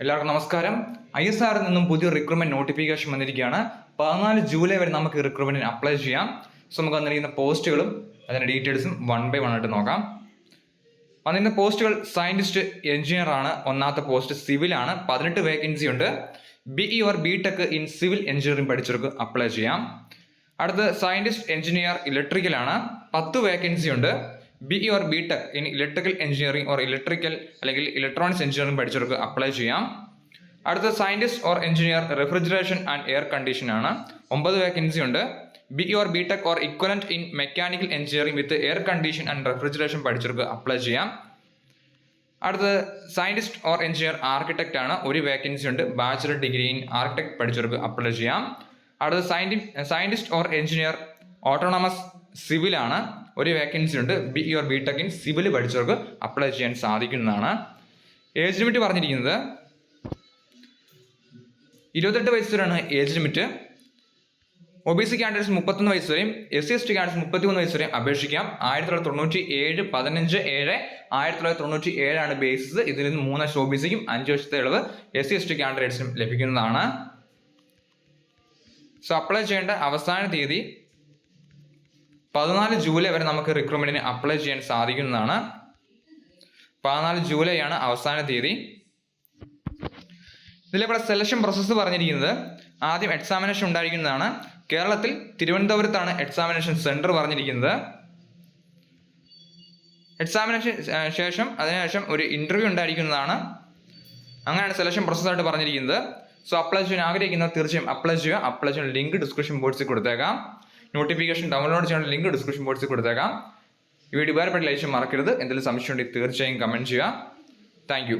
എല്ലാവർക്കും നമസ്കാരം. I S ആറിൽ നിന്നും പുതിയ റിക്രൂട്ട്മെന്റ് നോട്ടിഫിക്കേഷൻ വന്നിരിക്കുകയാണ്. പതിനാല് ജൂലൈ വരെ നമുക്ക് റിക്രൂട്ട്മെന്റിന് അപ്ലൈ ചെയ്യാം. സോ നമുക്ക് വന്നിരിക്കുന്ന പോസ്റ്റുകളും അതിന്റെ ഡീറ്റെയിൽസും വൺ ബൈ വൺ ആയിട്ട് നോക്കാം. വന്നിരുന്ന പോസ്റ്റുകൾ സയന്റിസ്റ്റ് എഞ്ചിനീയർ ആണ്. ഒന്നാമത്തെ പോസ്റ്റ് സിവിൽ ആണ്. പതിനെട്ട് വേക്കൻസി ഉണ്ട്. B E or B tech in civil engineering പഠിച്ചവർക്ക് apply ചെയ്യാം. അടുത്ത് സയന്റിസ്റ്റ് എഞ്ചിനീയർ ഇലക്ട്രിക്കൽ ആണ്. പത്ത് വേക്കൻസി ഉണ്ട്. B E or B tech in electrical engineering or electrical അല്ലെങ്കിൽ ഇലക്ട്രോണിക്സ് എഞ്ചിനീയറിംഗ് പഠിച്ചവർക്ക് അപ്ലൈ ചെയ്യാം. അടുത്ത scientist or engineer refrigeration and air condition ആണ്. ഒമ്പത് വേക്കൻസി ഉണ്ട്. B E or B tech or equivalent in mechanical engineering with air condition and refrigeration പഠിച്ചവർക്ക് apply ചെയ്യാം. അടുത്തത് scientist or engineer architect ആണ്. ഒരു വേക്കൻസി ഉണ്ട്. ബാച്ചുലർ ഡിഗ്രി ഇൻ ആർക്കിടെക്ട് പഠിച്ചവർക്ക് apply ചെയ്യാം. അടുത്തത് സയന്റി scientist or engineer autonomous civil ആണ്. ഒരു വേക്കൻസി ഉണ്ട്. B or B tech in civil പഠിച്ചവർക്ക് apply ചെയ്യാൻ സാധിക്കുന്നതാണ്. ഏജ് ലിമിറ്റ് പറഞ്ഞിരിക്കുന്നത്. ഇരുപത്തെട്ട് വയസ്സ് വരെയാണ് age limit O B C candidates മുപ്പത്തൊന്ന് വയസ്സ് വരെയും S C S T candidates മുപ്പത്തിമൂന്ന് വയസ്സ് വരെയും അപേക്ഷിക്കാം. ആയിരത്തി തൊള്ളായിരത്തി തൊണ്ണൂറ്റി ഏഴ് പതിനഞ്ച് ഏഴ് ആയിരത്തി തൊള്ളായിരത്തി തൊണ്ണൂറ്റി ഏഴാണ് ബേസിസ് ഇതിൽ നിന്ന് മൂന്ന് വർഷം ഒ ബി സിക്കും അഞ്ച് വർഷത്തെ ഇളവ് എസ് സി എസ് ടി കാൻഡിഡേറ്റ്സിനും ലഭിക്കുന്നതാണ്. സോ അപ്ലൈ ചെയ്യേണ്ട അവസാന തീയതി പതിനാല് ജൂലൈ വരെ നമുക്ക് റിക്രൂട്ട്മെന്റിന് അപ്ലൈ ചെയ്യാൻ സാധിക്കുന്നതാണ്. പതിനാല് ജൂലൈ ആണ് അവസാന തീയതി. ഇതിലിവിടെ സെലക്ഷൻ പ്രോസസ്സ് പറഞ്ഞിരിക്കുന്നത് ആദ്യം എക്സാമിനേഷൻ ഉണ്ടായിരിക്കുന്നതാണ്. കേരളത്തിൽ തിരുവനന്തപുരത്താണ് എക്സാമിനേഷൻ സെന്റർ പറഞ്ഞിരിക്കുന്നത്. എക്സാമിനേഷൻ ശേഷം അതിനുശേഷം ഒരു ഇന്റർവ്യൂ ഉണ്ടായിരിക്കുന്നതാണ്. അങ്ങനെയാണ് സെലക്ഷൻ പ്രോസസ്സായിട്ട് പറഞ്ഞിരിക്കുന്നത്. സോ അപ്ലൈ ചെയ്യാൻ ആഗ്രഹിക്കുന്നവർ തീർച്ചയായും അപ്ലൈ ചെയ്യുക. അപ്ലൈ ചെയ്യാൻ ലിങ്ക് ഡിസ്ക്രിപ്ഷൻ ബോക്സിൽ കൊടുത്തേക്കാം. നോട്ടിഫിക്കേഷൻ ഡൗൺലോഡ് ചെയ്യാനുള്ള ലിങ്ക് ഡിസ്ക്രിപ്ഷൻ ബോക്സിൽ കൊടുത്തേക്കാം. ഈ വീഡിയോ ഉപകാരപ്പെട്ട ലൈക്ക് മറക്കരുത്. എന്തെങ്കിലും സംശയം ഉണ്ടെങ്കിൽ തീർച്ചയായും കമന്റ് ചെയ്യുക. താങ്ക്